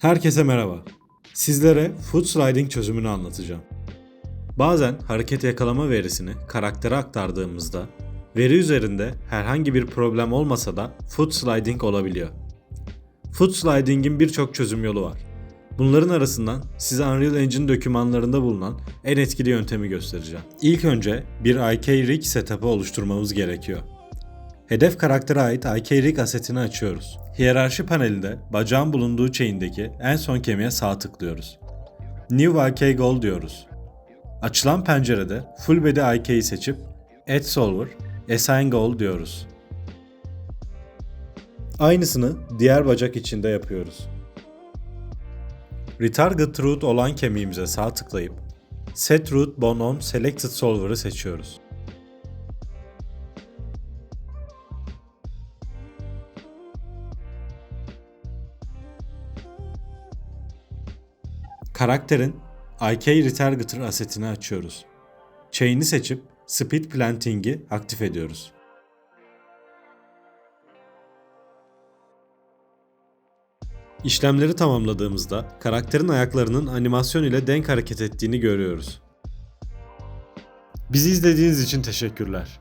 Herkese merhaba. Sizlere Food Sliding çözümünü anlatacağım. Bazen hareket yakalama verisini karaktere aktardığımızda veri üzerinde herhangi bir problem olmasa da foot sliding olabiliyor. Foot sliding'in birçok çözüm yolu var. Bunların arasından size Unreal Engine dokümanlarında bulunan en etkili yöntemi göstereceğim. İlk önce bir IK rig setup'ı oluşturmamız gerekiyor. Hedef karaktere ait IK rig asetini açıyoruz. Hiyerarşi panelinde bacağın bulunduğu chain'deki en son kemiğe sağ tıklıyoruz. New IK Goal diyoruz. Açılan pencerede Full Body IK'yi seçip Add Solver, Assign Goal diyoruz. Aynısını diğer bacak içinde yapıyoruz. Retarget Root olan kemiğimize sağ tıklayıp Set Root Bone on Selected Solver'ı seçiyoruz. Karakterin IK Retargeter asetini açıyoruz. Chain'i seçip Speed Planting'i aktif ediyoruz. İşlemleri tamamladığımızda karakterin ayaklarının animasyon ile denk hareket ettiğini görüyoruz. Bizi izlediğiniz için teşekkürler.